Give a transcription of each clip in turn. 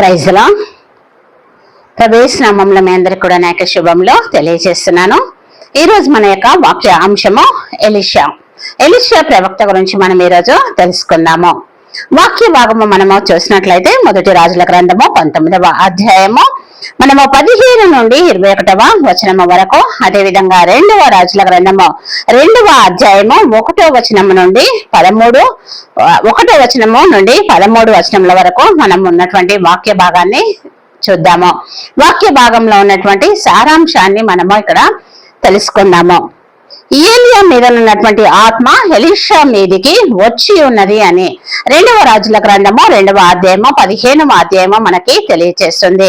ప్రైజ్లో ప్రవేశ నామంలో మీ అందరికి కూడా నా యొక్క శుభంలో తెలియజేస్తున్నాను. ఈ రోజు మన యొక్క వాక్య అంశము ఎలిషా. ఎలిషా ప్రవక్త గురించి మనం ఈరోజు తెలుసుకుందాము. వాక్య భాగము మనము చూసినట్లయితే మొదటి రాజుల గ్రంథము పంతొమ్మిదవ అధ్యాయము మనము పదిహేను నుండి ఇరవై ఒకటవ వచనము వరకు అదే విధంగా రెండవ రాజుల గ్రంథము రెండవ అధ్యాయము ఒకటో వచనము నుండి పదమూడు ఒకటో వచనము నుండి పదమూడు వచనముల వరకు మనం ఉన్నటువంటి వాక్య భాగాన్ని చూద్దాము. వాక్య భాగంలో ఉన్నటువంటి సారాంశాన్ని మనము ఇక్కడ తెలుసుకుందాము. ఏలియా మీద ఉన్నటువంటి ఆత్మ ఎలీషా మీదికి వచ్చి ఉన్నది అని రెండవ రాజుల గ్రంథము రెండవ అధ్యాయము పదిహేనవ అధ్యాయము మనకి తెలియజేస్తుంది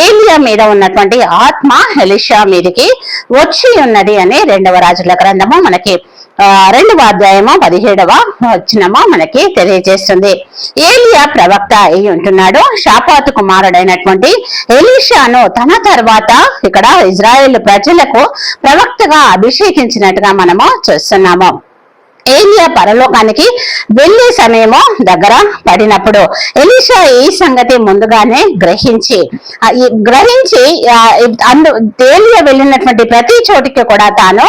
ఏలియా మీద ఉన్నటువంటి ఆత్మ ఎలీషా మీదికి వచ్చి ఉన్నది అని రెండవ రాజుల గ్రంథము మనకి రెండవ అధ్యాయము పదిహేడవ వచనము మనకి తెలియజేస్తుంది. ఏలియా ప్రవక్త అయి ఉంటున్నాడు. షాపాతు కుమారుడైనటువంటి ఎలీషాను తన తర్వాత ఇక్కడ ఇజ్రాయేల్ ప్రజలకు ప్రవక్తగా అభిషేకించినట్టుగా మనము చూస్తున్నాము. ఏలియా పరలోకానికి వెళ్ళే సమయము దగ్గర పడినప్పుడు ఎలీషా ఈ సంగతి ముందుగానే గ్రహించి గ్రహించి అందు ఏలియా వెళ్ళినటువంటి ప్రతి చోటికి కూడా తాను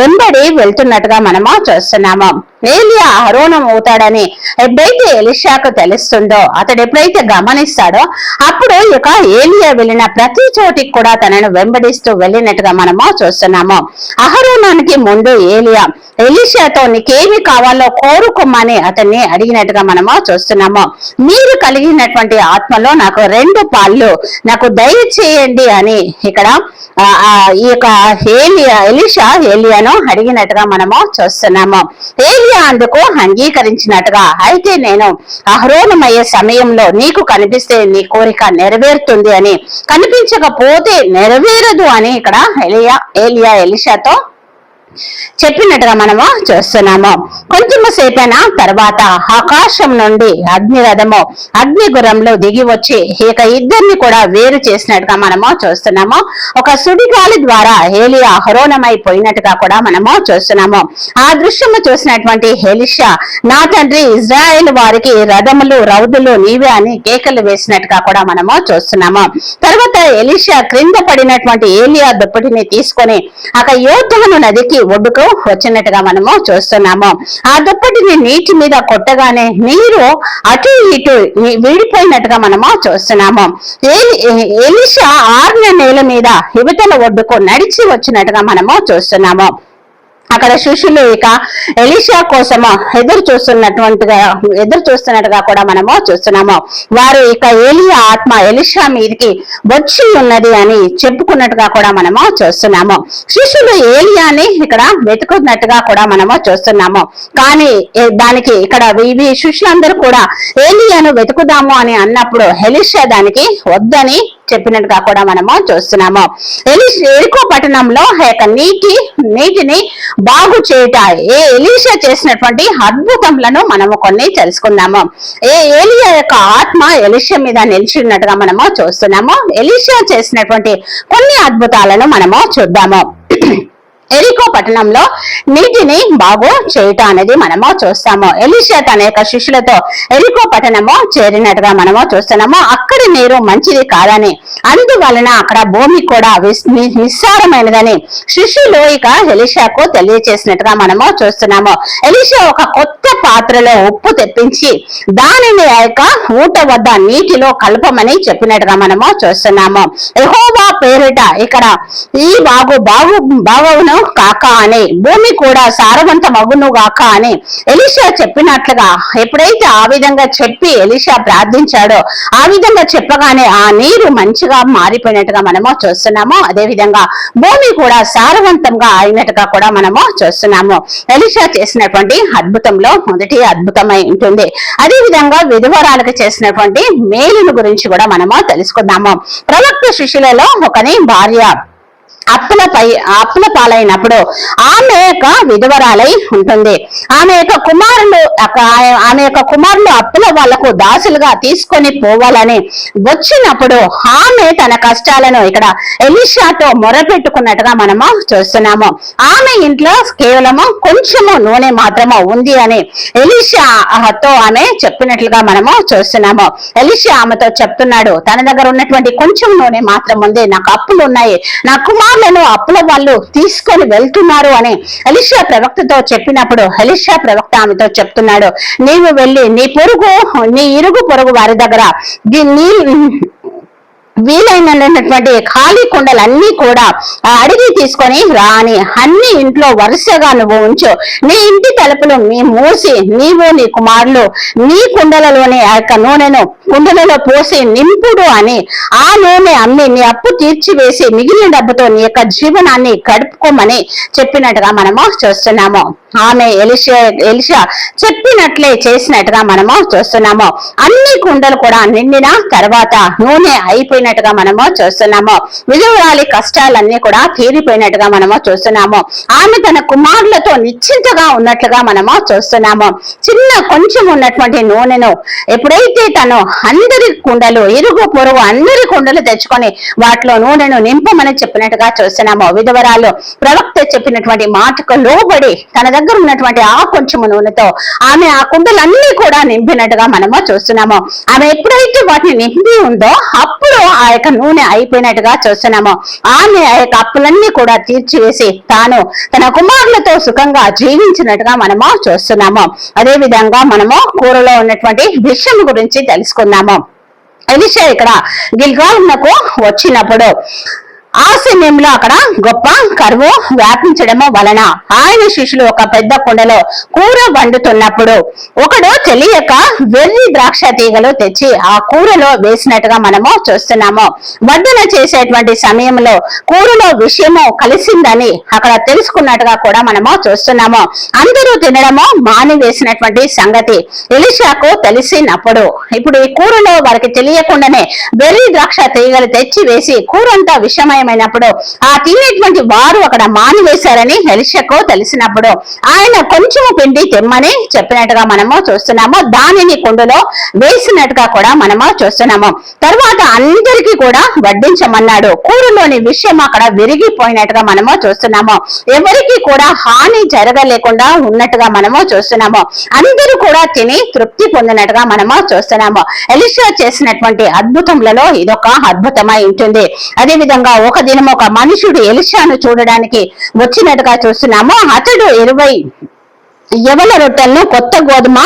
వెంబడి వెళ్తున్నట్టుగా మనము చూస్తున్నాము. ఏలియా అరోణం అవుతాడని ఎప్పుడైతే ఎలిషాకు తెలుస్తుందో అతడు ఎప్పుడైతే గమనిస్తాడో అప్పుడు ఇక యొక్క ఏలియా వెళ్ళిన ప్రతి చోటికి కూడా తనను వెంబడిస్తూ వెళ్ళినట్టుగా మనము చూస్తున్నాము. అహరోనానికి ముందు ఏలియా ఎలిషాతో నీకేమి కావాలో కోరుకోమని అతన్ని అడిగినట్టుగా మనము చూస్తున్నాము. మీరు కలిగినటువంటి ఆత్మలో నాకు రెండు పాళ్ళు నాకు దయచేయండి అని ఇక్కడ ఈ యొక్క ఏలియా ఎలిషా ఏలియాను అడిగినట్టుగా మనము చూస్తున్నాము. ఏలియా అందుకు అంగీకరించినట్టుగా. అయితే నేను అహరోణమయ్యే సమయంలో నీకు కనిపిస్తే నీ కోరిక నెరవేరుతుంది అని. కనిపించకపోతే నెరవేరదు అని ఇక్కడ ఎలియా ఏలియా ఎలిషాతో చెప్పినట్టుగా మనము చూస్తున్నాము. కొంచెం సేపైన తర్వాత ఆకాశం నుండి అగ్ని రథము అగ్ని గురంలో దిగి వచ్చి ఇక ఇద్దరిని కూడా వేరు చేసినట్టుగా మనము చూస్తున్నాము. ఒక సుడిగాలి ద్వారా ఏలియా హరోణమైపోయినట్టుగా కూడా మనము చూస్తున్నాము. ఆ దృశ్యము చూసినటువంటి హెలిషా నా తండ్రి ఇజ్రాయేల్ వారికి రథములు రౌదులు నీవే అని కేకలు వేసినట్టుగా కూడా మనము చూస్తున్నాము. తర్వాత ఎలిషా క్రింద పడినటువంటి ఏలియా దుప్పటిని తీసుకొని అక్కడ యోధను నదికి ఒడ్డుకు వచ్చినట్టుగా మనము చూస్తున్నాము. ఆ దుప్పటిని నీటి మీద కొట్టగానే నీరు అటు ఇటు విడిపోయినట్టుగా మనము చూస్తున్నాము. ఏలి- ఎలిషా ఆరిన నేల మీద యువతల ఒడ్డుకు నడిచి వచ్చినట్టుగా మనము చూస్తున్నాము. అక్కడ శిష్యులు ఇక ఎలిషా కోసము ఎదురు చూస్తున్నటువంటిగా ఎదురు చూస్తున్నట్టుగా కూడా మనము చూస్తున్నాము. వారు ఇక ఏలియా ఆత్మ ఎలిషా మీదకి వచ్చి ఉన్నది అని చెప్పుకున్నట్టుగా కూడా మనము చూస్తున్నాము. శిష్యులు ఏలియాని ఇక్కడ వెతుకున్నట్టుగా కూడా మనము చూస్తున్నాము. కానీ దానికి ఇక్కడ ఇవి శిష్యులందరూ కూడా ఏలియాను వెతుకుదాము అని అన్నప్పుడు ఎలిషా దానికి వద్దని చెప్పినట్టుగా కూడా మనము చూస్తున్నాము. ఎలిష పట్టణంలో యొక్క నీటి నీటిని బాగు చేయుట ఏ ఎలీషా చేసినటువంటి అద్భుతములను మనము కొన్ని తెలుసుకున్నాము ఏ ఏలియా యొక్క ఆత్మ ఎలిషా మీద నిలిచినట్టుగా మనము చూస్తున్నాము. ఎలీషా చేసినటువంటి కొన్ని అద్భుతాలను మనము చూద్దాము. ఎరికో పట్టణంలో నీటిని బాగు చేయట అనేది మనము చూస్తాము. ఎలిషా తన యొక్క శిష్యులతో ఎరికో పట్టణము చేరినట్టుగా మనము చూస్తున్నాము. అక్కడి నీరు మంచిది కాదని అందువలన అక్కడ భూమి కూడా నిస్సారమైనదని శిష్యులు ఇక ఎలిషాకు తెలియచేసినట్టుగా మనము చూస్తున్నాము. ఎలిషా ఒక కొత్త పాత్రలో ఉప్పు తెప్పించి దానిని ఆ యొక్క ఊట వద్ద నీటిలో కలపమని చెప్పినట్టుగా మనము చూస్తున్నాము. యెహోవా పేరిట ఇక్కడ ఈ బాగు బాగు బాగవును కాక అని భూమి కూడా సారవంతమగును గాక అని ఎలిషా చెప్పినట్లుగా ఎప్పుడైతే ఆ విధంగా చెప్పి ఎలిషా ప్రార్థించాడో ఆ విధంగా చెప్పగానే ఆ నీరు మంచిగా మారిపోయినట్టుగా మనము చూస్తున్నాము. అదే విధంగా భూమి కూడా సారవంతంగా అయినట్టుగా కూడా మనము చూస్తున్నాము. ఎలిషా చేసినటువంటి అద్భుతంలో మొదటి అద్భుతమై ఉంటుంది. అదే విధంగా విధవరాలకు చేసినటువంటి మేలును గురించి కూడా మనము తెలుసుకుందాము. ప్రవక్త శిష్యులలో ఒకని భార్య అప్పుల పై అప్పుల పాలైనప్పుడు ఆమె యొక్క విధవరాలై ఉంటుంది. ఆమె యొక్క కుమారులు ఆమె యొక్క కుమారులు అప్పుల వాళ్ళకు దాసులుగా తీసుకొని పోవాలని వచ్చినప్పుడు ఆమె తన కష్టాలను ఇక్కడ ఎలిషాతో మొరపెట్టుకున్నట్టుగా మనము చూస్తున్నాము. ఆమె ఇంట్లో కేవలము కొంచెము నూనె మాత్రము ఉంది అని ఎలిషాతో ఆమె చెప్పినట్లుగా మనము చూస్తున్నాము. ఎలిషా ఆమెతో చెప్తున్నాడు తన దగ్గర ఉన్నటువంటి కొంచెం నూనె మాత్రం ఉంది. నాకు అప్పులు ఉన్నాయి. నా కుమారులను అప్పుల వాళ్ళు తీసుకొని వెళ్తున్నారు అని ఎలిషా ప్రవక్తతో చెప్పినప్పుడు ఎలిషా ప్రవక్త ఆమెతో చెప్తున్నాడు నీవు వెళ్ళి నీ పొరుగు నీ ఇరుగు పొరుగు వారి దగ్గర నీ వీలైనటువంటి ఖాళీ కుండలన్నీ కూడా అడిగి తీసుకొని రాని అన్ని ఇంట్లో వరుసగా నువ్వు ఉంచు. నీ ఇంటి తలుపులు మీ మూసి నీవు నీ కుమారులు నీ కుండలలోని ఆ యొక్క నూనెను కుండలలో పోసి నింపుడు అని ఆ నూనె అమ్మి నీ అప్పు తీర్చివేసి మిగిలిన డబ్బుతో నీ యొక్క జీవనాన్ని గడుపుకోమని చెప్పినట్టుగా మనము చూస్తున్నాము. ఆమె ఎలిషా ఎలిషా చెప్పినట్లే చేసినట్టుగా మనము చూస్తున్నాము. అన్ని కుండలు కూడా నిండిన తర్వాత నూనె అయిపోయినట్టుగా మనము చూస్తున్నాము. విధవరాలి కష్టాలన్నీ కూడా తీరిపోయినట్టుగా మనము చూస్తున్నాము. ఆమె తన కుమారులతో నిశ్చింతగా ఉన్నట్లుగా మనము చూస్తున్నాము. చిన్న కొంచెం ఉన్నటువంటి నూనెను ఎప్పుడైతే తను అందరి కుండలు ఇరుగు పొరుగు అందరి కుండలు తెచ్చుకొని వాటిలో నూనెను నింపమని చెప్పినట్టుగా చూస్తున్నాము. విధవరాలు ప్రవక్త చెప్పినటువంటి మాటకు లోబడి తన దగ్గర ఉన్నటువంటి ఆ కొంచెం నూనెతో ఆమె ఆ కుండలన్నీ కూడా నింపినట్టుగా మనము చూస్తున్నాము. ఆమె ఎప్పుడైతే వాటిని నింపి ఉందో అప్పుడు ఆ యొక్క నూనె అయిపోయినట్టుగా చూస్తున్నాము. ఆమె ఆ యొక్క అప్పులన్నీ కూడా తీర్చివేసి తాను తన కుమారులతో సుఖంగా జీవించినట్టుగా మనము చూస్తున్నాము. అదే విధంగా మనము కూరలో ఉన్నటువంటి విషయం గురించి తెలుసుకుందాము. ఎలిషా ఇక్కడ గిల్గాల్నకు వచ్చినప్పుడు ఆ సమయంలో అక్కడ గొప్ప కరువు వ్యాపించడము వలన ఆయన శిష్యులు ఒక పెద్ద కుండలో కూర వండుతున్నప్పుడు ఒకడు తెలియక వెర్రి ద్రాక్ష తీగలు తెచ్చి ఆ కూరలో వేసినట్టుగా మనము చూస్తున్నాము. వడ్డన చేసేటువంటి సమయంలో కూరలో విషయము కలిసిందని అక్కడ తెలుసుకున్నట్టుగా కూడా మనము చూస్తున్నాము. అందరూ తినడము మాని వేసినటువంటి సంగతి ఎలిషాకు తెలిసినప్పుడు ఇప్పుడు ఈ కూరలో వారికి తెలియకుండానే వెర్రి ద్రాక్ష తీగలు తెచ్చి వేసి కూరంతా విషమయం విషయమైనప్పుడు ఆ తినేటువంటి వారు అక్కడ మానివేశారని ఎలిషకు తెలిసినప్పుడు ఆయన కొంచెము పిండి తెమ్మని చెప్పినట్టుగా మనము చూస్తున్నాము. దానిని కుండలో వేసినట్టుగా కూడా మనము చూస్తున్నాము. తర్వాత అందరికీ కూడా వడ్డించమన్నాడు. కూరలోని విషయం అక్కడ విరిగిపోయినట్టుగా మనము చూస్తున్నాము. ఎవరికి కూడా హాని జరగలేకుండా ఉన్నట్టుగా మనము చూస్తున్నాము. అందరూ కూడా తిని తృప్తి పొందినట్టుగా మనము చూస్తున్నాము. ఎలిషా చేసినటువంటి అద్భుతములలో ఇదొక అద్భుతమై ఉంటుంది. అదే విధంగా ఒక ఒక దినం ఒక మనుషుడు ఎలిషాను చూడడానికి వచ్చినట్టుగా చూస్తున్నాము. అతడు ఇరవై యవల రొట్టెలను కొత్త గోధుమ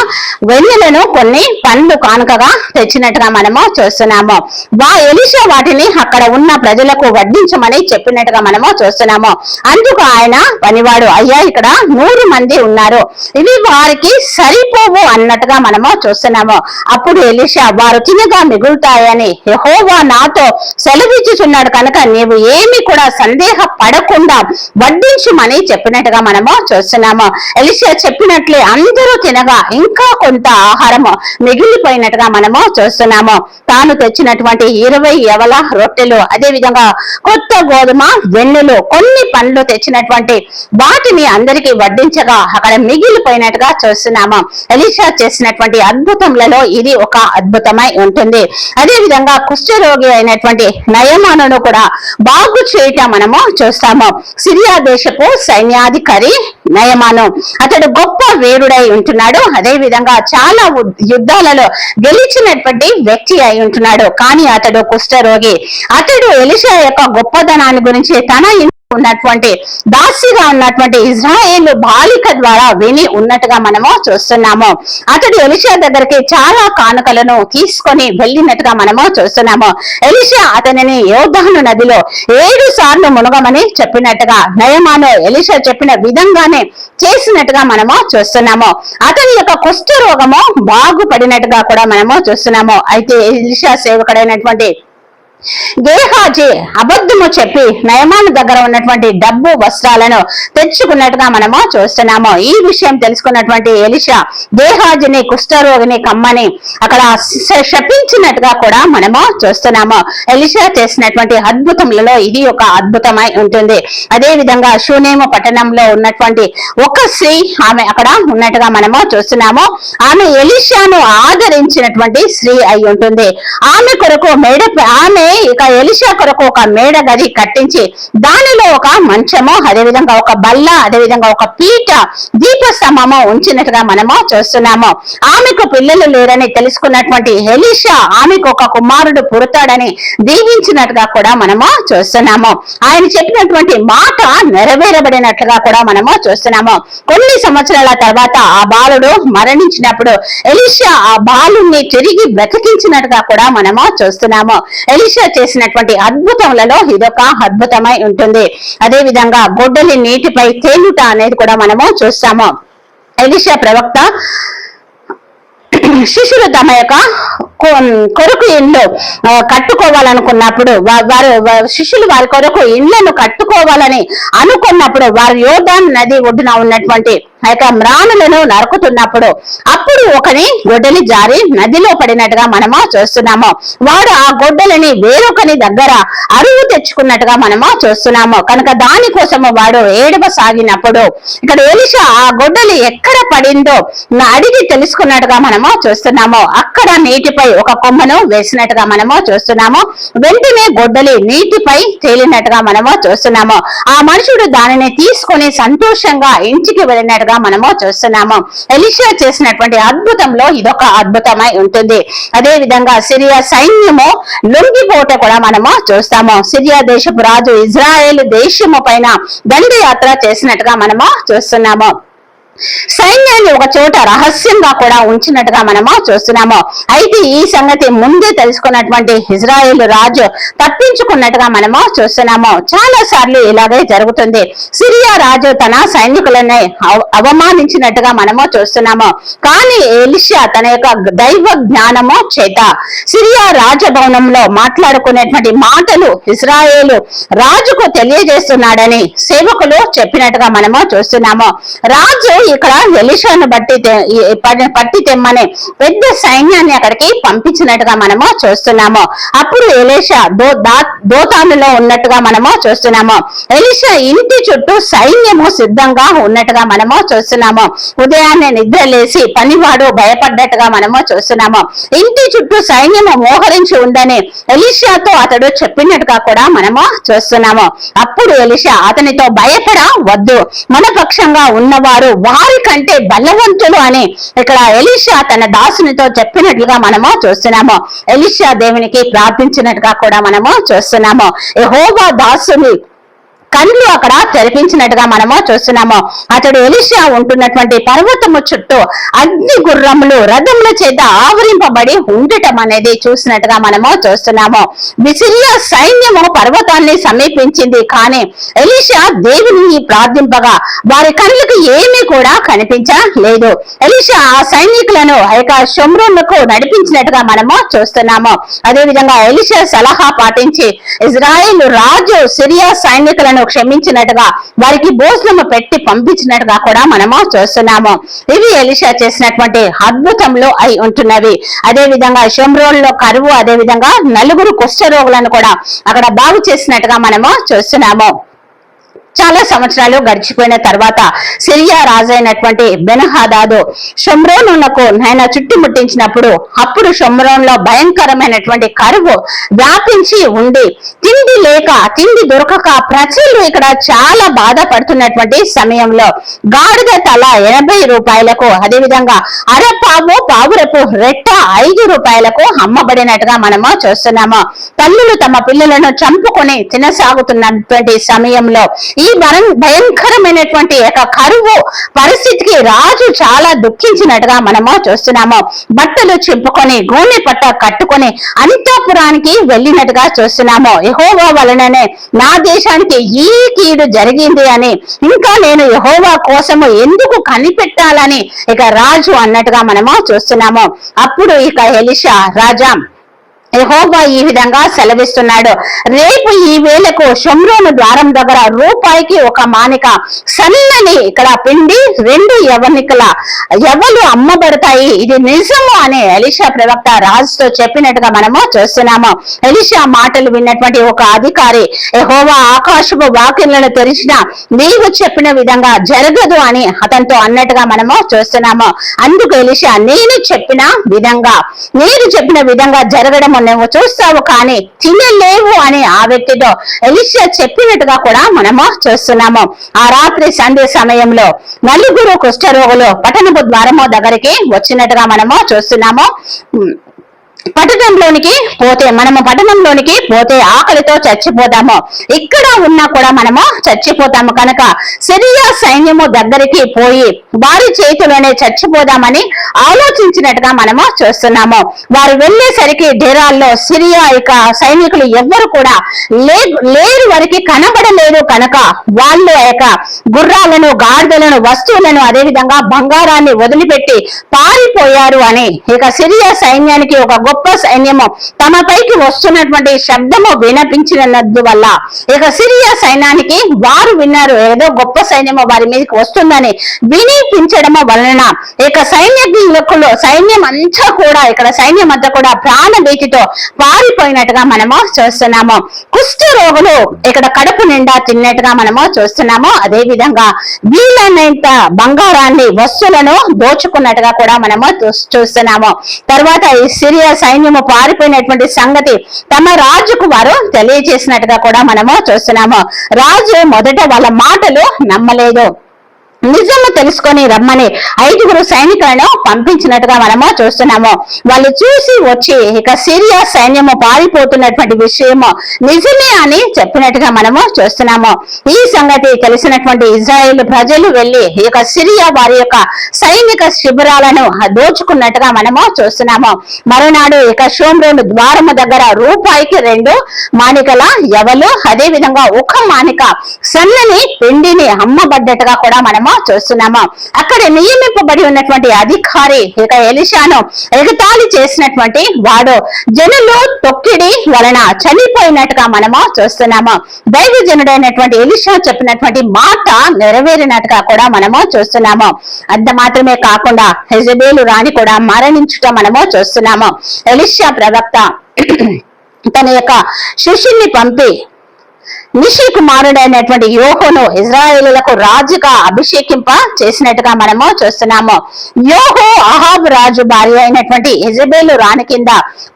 వెన్నెలను కొన్ని పండ్లు కానుకగా తెచ్చినట్టుగా మనము చూస్తున్నాము. వా ఎలిషా వాటిని అక్కడ ఉన్న ప్రజలకు వడ్డించమని చెప్పినట్టుగా మనము చూస్తున్నాము. అందుకు ఆయన పనివాడు అయ్యా ఇక్కడ నూరు మంది ఉన్నారు. ఇవి వారికి సరిపోవు అన్నట్టుగా మనము చూస్తున్నాము. అప్పుడు ఎలిషా వారు తినగా మిగులుతాయని యహోవా నాతో సెలవిచ్చుచున్నాడు. కనుక నీవు ఏమి కూడా సందేహ పడకుండా వడ్డించమని చెప్పినట్టుగా మనము చూస్తున్నాము. ఎలిషా చెప్పినట్లే అందరూ తినగా ఇంకా కొంత ఆహారం మిగిలిపోయినట్టుగా మనము చూస్తున్నాము. తాను తెచ్చినటువంటి ఇరవై ఎవల రొట్టెలు అదే విధంగా కొత్త గోధుమ వెన్నులు కొన్ని పండ్లు తెచ్చినటువంటి వాటిని అందరికీ వడ్డించగా అక్కడ మిగిలిపోయినట్టుగా చూస్తున్నాము. ఎలిషా చేసినటువంటి అద్భుతములలో ఇది ఒక అద్భుతమై ఉంటుంది. అదే విధంగా కుష్ఠరోగి అయినటువంటి నయమానును కూడా బాగు చేయటం మనము చూస్తాము. సిరియా దేశపు సైన్యాధికారి నయమాను. అతడు గొప్ప వీరుడై ఉంటున్నాడు. అదే విధంగా చాలా యుద్ధాలలో గెలిచినటువంటి వ్యక్తి అయి ఉంటున్నాడు. కానీ అతడు కుష్ఠరోగి. అతడు ఎలిషా యొక్క గొప్పదనాన్ని గురించి తన ఉన్నటువంటి దాసిగా ఉన్నటువంటి ఇజ్రాయేల్ బాలిక ద్వారా విని ఉన్నట్టుగా మనము చూస్తున్నాము. అతడు ఎలిషా దగ్గరికి చాలా కానుకలను తీసుకొని వెళ్ళినట్టుగా మనము చూస్తున్నాము. ఎలిషా అతనిని యోధాను నదిలో ఏడు సార్లు మునగమని చెప్పినట్టుగా నయమాను ఎలిషా చెప్పిన విధంగానే చేసినట్టుగా మనము చూస్తున్నాము. అతని యొక్క కుష్ఠ రోగము బాగుపడినట్టుగా కూడా మనము చూస్తున్నాము. అయితే ఎలిషా సేవకుడైనటువంటి గేహాజీ అబద్ధము చెప్పి నయమాన్ దగ్గర ఉన్నటువంటి డబ్బు వస్త్రాలను తెచ్చుకున్నట్టుగా మనము చూస్తున్నాము. ఈ విషయం తెలుసుకున్నటువంటి ఎలిషా గేహాజిని కుష్ఠరోగిని కమ్మని అక్కడ శపించినట్టుగా కూడా మనము చూస్తున్నాము. ఎలిషా చేసినటువంటి అద్భుతములలో ఇది ఒక అద్భుతమై ఉంటుంది. అదే విధంగా షూనేము పట్టణంలో ఉన్నటువంటి ఒక స్త్రీ ఆమె అక్కడ ఉన్నట్టుగా మనము చూస్తున్నాము. ఆమె ఎలిషాను ఆదరించినటువంటి స్త్రీ అయి ఉంటుంది. ఆమె కొరకు మేడ ఆమె ఇక ఎలిషా కొరకు ఒక మేడ గది కట్టించి దానిలో ఒక మంచము అదేవిధంగా ఒక బల్ల అదేవిధంగా ఒక పీట దీపస్తంభము ఉంచినట్టుగా మనము చూస్తున్నాము. ఆమెకు పిల్లలు లేరని తెలుసుకున్నటువంటి ఎలిషా ఆమెకు ఒక కుమారుడు పుడతాడని దీవించినట్టుగా కూడా మనము చూస్తున్నాము. ఆయన చెప్పినటువంటి మాట నెరవేరబడినట్లుగా కూడా మనము చూస్తున్నాము. కొన్ని సంవత్సరాల తర్వాత ఆ బాలుడు మరణించినప్పుడు ఎలిషా ఆ బాలుని తిరిగి బ్రతికించినట్టుగా కూడా మనము చూస్తున్నాము. ఎలిషా చేసినటువంటి అద్భుతములలో ఇదొక అద్భుతమై ఉంటుంది. అదే విధంగా గొడ్డలి నీటిపై తేలుట అనేది కూడా మనము చూస్తాము. ఎలిషా ప్రవక్త శిష్యులు తమ యొక్క కొరకు ఇల్లు కట్టుకోవాలనుకున్నప్పుడు వారు శిష్యులు వారి కొరకు ఇండ్లను కట్టుకోవాలని అనుకున్నప్పుడు వారు యోధాన్ నది ఒడ్డున ఉన్నటువంటి ఆ యొక్క మ్రాణులను నరుకుతున్నప్పుడు అప్పుడు ఒకని గొడ్డలి జారి నదిలో పడినట్టుగా మనము చూస్తున్నాము. వాడు ఆ గొడ్డలిని వేరొకని దగ్గర అరువు తెచ్చుకున్నట్టుగా మనము చూస్తున్నాము. కనుక దానికోసము వాడు ఏడవ సాగినప్పుడు ఇక్కడ ఎలిషా ఆ గొడ్డలి ఎక్కడ పడిందో నా అడిగి తెలుసుకున్నట్టుగా మనము చూస్తున్నాము. అక్కడ నీటిపై ఒక కొమ్మను వేసినట్టుగా మనము చూస్తున్నాము. వెంటనే గొడ్డలి నీటిపై తేలినట్టుగా మనము చూస్తున్నాము. ఆ మనుషుడు దానిని తీసుకొని సంతోషంగా ఇంటికి వెళ్ళినట్టుగా మనము చూస్తున్నాము. ఎలిషా చేసినటువంటి అద్భుతంలో ఇదొక అద్భుతమై ఉంటుంది. అదే విధంగా సిరియా సైన్యము లొంగిపోట కూడా మనము చూస్తాము. సిరియా దేశపు రాజు ఇజ్రాయేల్ దేశము పైన దండయాత్ర చేసినట్టుగా మనము చూస్తున్నాము. సైన్యాన్ని ఒక చోట రహస్యంగా కూడా ఉంచినట్టుగా మనము చూస్తున్నాము. అయితే ఈ సంగతి ముందే తెలుసుకున్నటువంటి ఇజ్రాయేల్ రాజు తప్పించుకున్నట్టుగా మనము చూస్తున్నాము. చాలా సార్లు ఇలాగే జరుగుతుంది. సిరియా రాజు తన సైనికులని అవ- అవమానించినట్టుగా మనము చూస్తున్నాము. కానీ ఎలిషియా తన యొక్క దైవ జ్ఞానము చేత సిరియా రాజభవనంలో మాట్లాడుకునేటువంటి మాటలు ఇజ్రాయేలు రాజుకు తెలియజేస్తున్నాడని సేవకులు చెప్పినట్టుగా మనము చూస్తున్నాము. రాజు ఇక్కడ ఎలిషాను బట్టి పట్టి తెమ్మని పెద్ద సైన్యాన్ని అక్కడికి పంపించినట్టుగా మనము చూస్తున్నాము. అప్పుడు ఎలీషా దో దోతానులో ఉన్నట్టుగా మనము చూస్తున్నాము. ఎలిషా ఇంటి చుట్టూ సైన్యము సిద్ధంగా ఉన్నట్టుగా మనము చూస్తున్నాము. ఉదయాన్నే నిద్ర లేచి పనివాడు భయపడ్డట్టుగా మనము చూస్తున్నాము. ఇంటి చుట్టూ సైన్యము మోహరించి ఉందని ఎలిషాతో అతడు చెప్పినట్టుగా కూడా మనము చూస్తున్నాము. అప్పుడు ఎలిషా అతనితో భయపడ వద్దు మన పక్షంగా ఉన్నవారు వారి కంటే బలవంతులు అని ఇక్కడ ఎలిషా తన దాసునితో చెప్పినట్లుగా మనము చూస్తున్నాము. ఎలిషా దేవునికి ప్రార్థించినట్టుగా కూడా మనము చూస్తున్నాము. యెహోవా దాసుని కళ్ళు అక్కడ తెరిపించినట్టుగా మనము చూస్తున్నాము. అతడు ఎలిషా ఉంటున్నటువంటి పర్వతము చుట్టూ అగ్ని గుర్రములు రథముల చేత ఆవరింపబడి ఉండటం అనేది చూసినట్టుగా మనము చూస్తున్నాము. విసిరియా సైన్యము పర్వతాన్ని సమీపించింది. కానీ ఎలిషా దేవుని ప్రార్థింపగా వారి కళ్ళకి ఏమీ కూడా కనిపించలేదు. ఎలిషా ఆ సైనికులను యొక్క షమ్రోన్లకు నడిపించినట్టుగా మనము చూస్తున్నాము. అదే విధంగా ఎలిషా సలహా పాటించి ఇజ్రాయిల్ రాజు సిరియా సైనికులను క్షమించినట్టుగా వారికి భోజనము పెట్టి పంపించినట్టుగా కూడా మనము చూస్తున్నాము. ఇవి ఎలిషా చేసినటువంటి అద్భుతంలో అయి ఉంటున్నవి. అదే విధంగా షమ్రోన్లో కరువు అదే విధంగా నలుగురు కుష్ఠరోగులను కూడా అక్కడ బాగు చేసినట్టుగా మనము చూస్తున్నాము. చాలా సంవత్సరాలు గడిచిపోయిన తర్వాత సిరియా రాజైనటువంటి బెనహాదాదు షమ్రోనునకు నాయన చుట్టుముట్టించినప్పుడు అప్పుడు షమ్రోన్లో భయంకరమైనటువంటి కరువు వ్యాపించి ఉండి తిండి లేక తిండి దొరకక ప్రజలు ఇక్కడ చాలా బాధపడుతున్నటువంటి సమయంలో గాడిద తల ఎనభై రూపాయలకు అదేవిధంగా అరపావు పావురపు రెట్ట ఐదు రూపాయలకు అమ్మబడినట్టుగా మనము చూస్తున్నాము. తల్లులు తమ పిల్లలను చంపుకొని తినసాగుతున్నటువంటి సమయంలో ఈ భయం- భయంకరమైనటువంటి యొక్క కరువు. పరిస్థితికి రాజు చాలా దుఃఖించినట్టుగా మనము చూస్తున్నాము. బట్టలు చింపుకొని గోనె పట్ట కట్టుకొని అంతఃపురానికి వెళ్ళినట్టుగా చూస్తున్నాము. యహోవా వలననే నా దేశానికి ఈ కీడు జరిగింది అని. ఇంకా నేను యహోవా కోసము ఎందుకు కనిపెట్టాలని ఇక రాజు అన్నట్టుగా మనము చూస్తున్నాము. అప్పుడు ఇక ఎలిషా రాజా యహోబా ఈ విధంగా సెలవిస్తున్నాడు. రేపు ఈ వేళకు షమ్రోను ద్వారం దగ్గర రూపాయికి ఒక మానిక సన్నని ఇక్కడ పిండి రెండు యవనికల ఎవలు అమ్మబడతాయి. ఇది నిజము అని ఎలిషా ప్రవక్త రాజుతో చెప్పినట్టుగా మనము చూస్తున్నాము. ఎలిషా మాటలు విన్నటువంటి ఒక అధికారి యహోవా ఆకాశపు వాక్యలను తెరిచిన నీవు చెప్పిన విధంగా జరగదు అని అతనితో అన్నట్టుగా మనము చూస్తున్నాము. అందుకు ఎలిషా నేను చెప్పిన విధంగా నేను చెప్పిన విధంగా జరగడం మనము చూస్తావు కానీ తినలేవు అని ఆ వ్యక్తితో ఎలిషియా చెప్పినట్టుగా కూడా మనము చూస్తున్నాము. ఆ రాత్రి సంధ్య సమయంలో నలుగురు కుష్ఠరోగులు పట్టణపు ద్వారము దగ్గరికి వచ్చినట్టుగా మనము చూస్తున్నాము. పట్టణంలోనికి పోతే మనము పట్టణంలోనికి పోతే ఆకలితో చచ్చిపోతాము. ఇక్కడ ఉన్నా కూడా మనము చచ్చిపోతాము కనుక సిరియా సైన్యము దగ్గరికి పోయి వారి చేతిలోనే చచ్చిపోదామని ఆలోచించినట్టుగా మనము చూస్తున్నాము. వారు వెళ్ళేసరికి డేరాల్లో సిరియా ఇక సైనికులు ఎవ్వరు కూడా లేరు వారికి కనబడలేదు కనుక వాళ్ళు యొక్క గుర్రాలను గాడిదలను వస్తువులను అదేవిధంగా బంగారాన్ని వదిలిపెట్టి పారిపోయారు అని ఇక సిరియా సైన్యానికి ఒక గొప్ప సైన్యము. తమ పైకి వస్తున్నటువంటి శబ్దము వినపించినందు వల్ల ఇక సిరియా సైన్యానికి వారు విన్నారు. ఏదో గొప్ప సైన్యము వారి మీదకి వస్తుందని వినిపించడము వలన ఇక సైన్యకులు సైన్యం అంతా కూడా ఇక్కడ సైన్యం అంతా కూడా ప్రాణ భీతితో పారిపోయినట్టుగా మనము చూస్తున్నాము. కుష్ఠ రోగులు ఇక్కడ కడుపు నిండా తిన్నట్టుగా మనము చూస్తున్నాము. అదే విధంగా వీలైనంత బంగారాన్ని వస్తువులను దోచుకున్నట్టుగా కూడా మనము చూ- చూస్తున్నాము. తర్వాత ఈ సిరియా సైన్యము పారిపోయినటువంటి సంగతి తమ రాజుకు వారు తెలియజేసినట్టుగా కూడా మనము చూస్తున్నాము. రాజు మొదట వాళ్ళ మాటలు నమ్మలేదు. నిజము తెలుసుకొని రమ్మని ఐదుగురు సైనికులను పంపించినట్టుగా మనము చూస్తున్నాము. వాళ్ళు చూసి వచ్చి ఇక సిరియా సైన్యము పారిపోతున్నటువంటి విషయము నిజమే అని చెప్పినట్టుగా మనము చూస్తున్నాము. ఈ సంగతి తెలిసినటువంటి ఇజ్రాయేల్ ప్రజలు వెళ్ళి ఇక సిరియా వారి యొక్క సైనిక శిబిరాలను దోచుకున్నట్టుగా మనము చూస్తున్నాము. మరునాడు ఇక షోమ్రోను ద్వారము దగ్గర రూపాయికి రెండు మానికల ఎవలు అదే విధంగా ఒక మానిక సన్నని పిండిని అమ్మబడ్డట్టుగా కూడా మనము చూస్తున్నాము? అక్కడ నియమింపబడి ఉన్నటువంటి అధికారి ఇక ఎలిషాను ఎగతాళి చేసినటువంటి వాడు. జనులు తొక్కిడి వలన చనిపోయినట్టుగా మనము చూస్తున్నాము? దైవజనుడైనటువంటి ఎలిషా చెప్పినటువంటి మాట నెరవేరినట్టుగా కూడా మనము చూస్తున్నాము? అంత మాత్రమే కాకుండా హెజబేలు రాణి కూడా మరణించుట మనము చూస్తున్నాము? ఎలిషా ప్రవక్త తన యొక్క శిష్యుని పంపి నిషి కుమారుడైనటువంటి యోహోను ఇజ్రాయేలులకు రాజుగా అభిషేకింప చేసినట్టుగా మనము చూస్తున్నాము. యోహో అహాబ్ రాజు భార్య అయినటువంటి ఇజబేలు రాణి కింద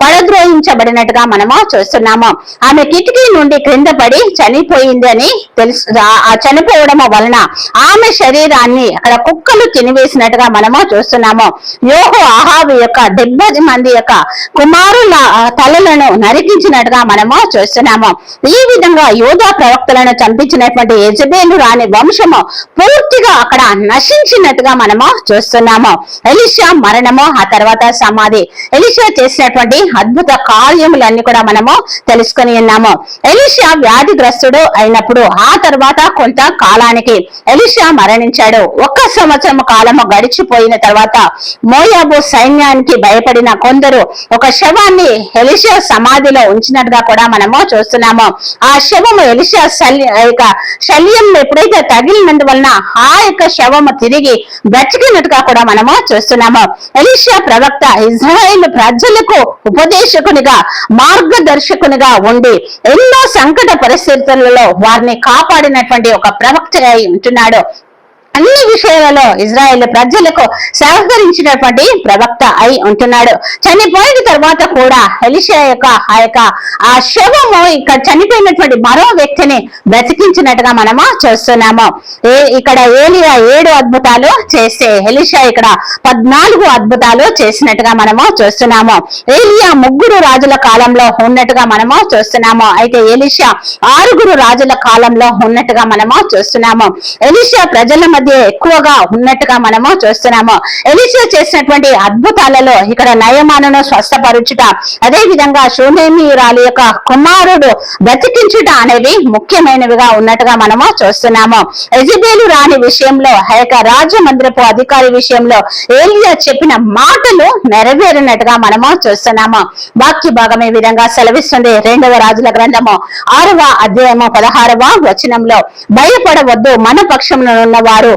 పడద్రోహించబడినట్టుగా మనము చూస్తున్నాము. ఆమె కిటికీ నుండి క్రింద పడి చనిపోయింది అని తెలుసు ఆ- చనిపోవడం వలన ఆమె శరీరాన్ని అక్కడ కుక్కలు తినివేసినట్టుగా మనము చూస్తున్నాము. యోహో అహాబ్ యొక్క డెబ్బై మంది యొక్క కుమారుల తలలను నరికించినట్టుగా మనము చూస్తున్నాము. ఈ విధంగా యోధ ప్రవక్తలను చంపించినటువంటి యజబేలు రాని వంశము పూర్తిగా అక్కడ నశించినట్టుగా మనము చూస్తున్నాము. ఎలిషా మరణము ఆ తర్వాత సమాధి. ఎలిషా చేసినటువంటి అద్భుత కార్యములన్నీ కూడా మనము తెలుసుకొని ఉన్నాము. ఎలిషా వ్యాధిగ్రస్తుడు అయినప్పుడు ఆ తర్వాత కొంత కాలానికి ఎలిషా మరణించాడు. ఒక్క సంవత్సరం కాలము గడిచిపోయిన తర్వాత మోయాబు సైన్యానికి భయపడిన కొందరు ఒక శవాన్ని ఎలిషా సమాధిలో ఉంచినట్టుగా కూడా మనము చూస్తున్నాము. ఆ శవము ఎలిషా శల్య యొక్క శల్యం ఎప్పుడైతే తగిలినందువలన ఆ యొక్క శవము తిరిగి బ్రతికినట్టుగా కూడా మనము చూస్తున్నాము. ఎలిషా ప్రవక్త ఇజ్రాయేల్ ప్రజలకు ఉపదేశకునిగా మార్గదర్శకునిగా ఉండి ఎన్నో సంకట పరిస్థితులలో వారిని కాపాడినటువంటి ఒక ప్రవక్త ఉంటున్నాడు. అన్ని విషయాలలో ఇజ్రాయెల్ ప్రజలకు సహకరించినటువంటి ప్రవక్త అయి ఉంటున్నాడు. చనిపోయిన తర్వాత కూడా ఎలిషా యొక్క ఆ యొక్క ఆ శవము ఇక్కడ చనిపోయినటువంటి మరో వ్యక్తిని బ్రతికించినట్టుగా మనము చూస్తున్నాము. ఏ ఇక్కడ ఏలియా ఏడు అద్భుతాలు చేస్తే ఎలిషా ఇక్కడ పద్నాలుగు అద్భుతాలు చేసినట్టుగా మనము చూస్తున్నాము. ఏలియా ముగ్గురు రాజుల కాలంలో ఉన్నట్టుగా మనము చూస్తున్నాము. అయితే ఎలిషా ఆరుగురు రాజుల కాలంలో ఉన్నట్టుగా మనము చూస్తున్నాము. ఎలిషా ప్రజల మధ్య మధ్య ఎక్కువగా ఉన్నట్టుగా మనము చూస్తున్నాము. ఎలిషియా చేసినటువంటి అద్భుతాలలో ఇక్కడ నయమానను స్వస్థపరుచుట అదే విధంగా శూన్యమీరాలి యొక్క కుమారుడు బ్రతికించుట అనేవి ముఖ్యమైనవిగా ఉన్నట్టుగా మనము చూస్తున్నాము. ఎజిబేలు రాని విషయంలో ఆ యొక్క రాజమందిరపు అధికారి విషయంలో ఏలియా చెప్పిన మాటలు నెరవేరినట్టుగా మనము చూస్తున్నాము. వాక్య భాగం ఈ విధంగా సెలవిస్తుంది. రెండవ రాజుల గ్రంథము ఆరవ అధ్యాయము పదహారవ వచనంలో భయపడవద్దు మన పక్షంలో ఉన్నవారు వారు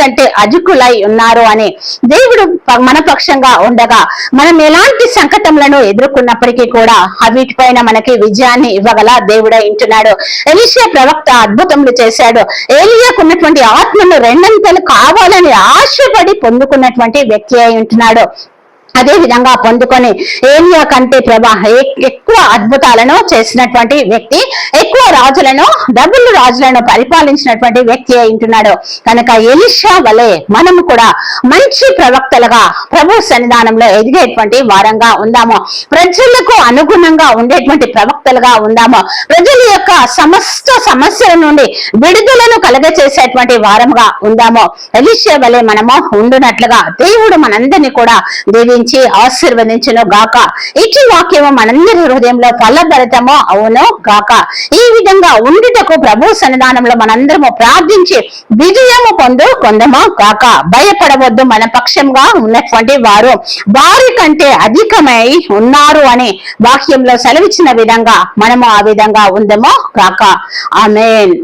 కంటే అజుకులై ఉన్నారు అని దేవుడు మన పక్షంగా ఉండగా మనం ఎలాంటి సంకటములను ఎదుర్కొన్నప్పటికీ కూడా వీటిపైన మనకి విజయాన్ని ఇవ్వగల దేవుడే ఇంటున్నాడు ఎలిషియా ప్రవక్త అద్భుతములు చేశాడు. ఏలియాకు ఉన్నటువంటి ఆత్మను రెండంతలు కావాలని ఆశపడి పొందుకున్నటువంటి వ్యక్తి అయి ఉంటున్నాడు. అదే విధంగా పొందుకొని ఏలియా కంటే ప్రభా ఎక్కువ అద్భుతాలను చేసినటువంటి వ్యక్తి ఎక్కువ రాజులను డబ్బులు రాజులను పరిపాలించినటువంటి వ్యక్తి అయి ఉంటున్నాడు. కనుక ఎలిషా వలె మనము కూడా మంచి ప్రవక్తలుగా ప్రభు సన్నిధానంలో ఎదిగేటువంటి వారంగా ఉందాము. ప్రజలకు అనుగుణంగా ఉండేటువంటి ప్రవక్తలుగా ఉందాము. ప్రజల యొక్క సమస్త సమస్యల నుండి విడుదలను కలగచేసేటువంటి వారంగా ఉందాము. ఎలిషా వలె మనము ఉండునట్లుగా దేవుడు మనందరినీ కూడా దీవించి ఆశీర్వదించును గాక. ఇటు వాక్యము మనందరి హృదయంలో ఫలభరితము అవును గాక. ఈ విధంగా ఉండుటకు ప్రభు సన్నిధానంలో మనందరము ప్రార్థించి విజయము పొందు కొందము గాక. భయపడవద్దు మన పక్షంగా ఉన్నటువంటి వారు. వారి కంటే అధికమై ఉన్నారు అని వాక్యంలో సెలవిచ్చిన విధంగా మనము ఆ విధంగా ఉందమో గాక. ఆమెన్.